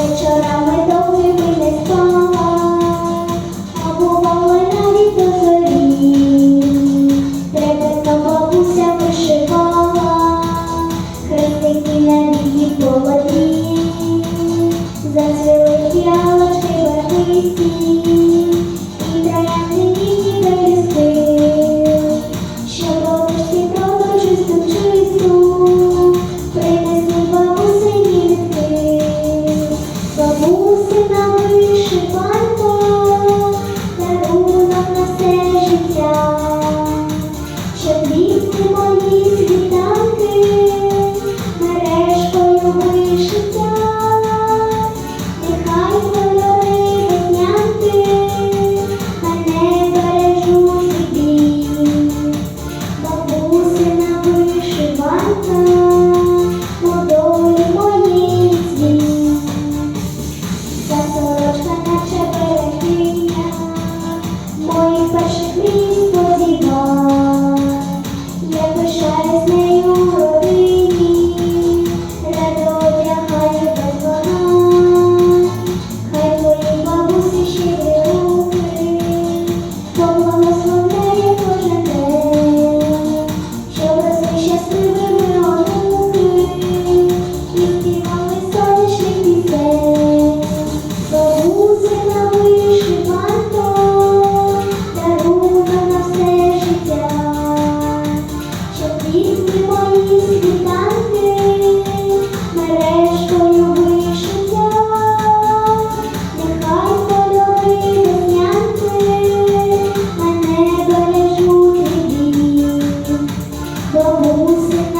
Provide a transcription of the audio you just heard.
вечорами довгими не спала, а бувала навіть до зорі. Трепетно бабуся хрестики на віки полоні, зацвіли фіалочки барвисті, і троянди Бусинами відшивай. eyes may you música. o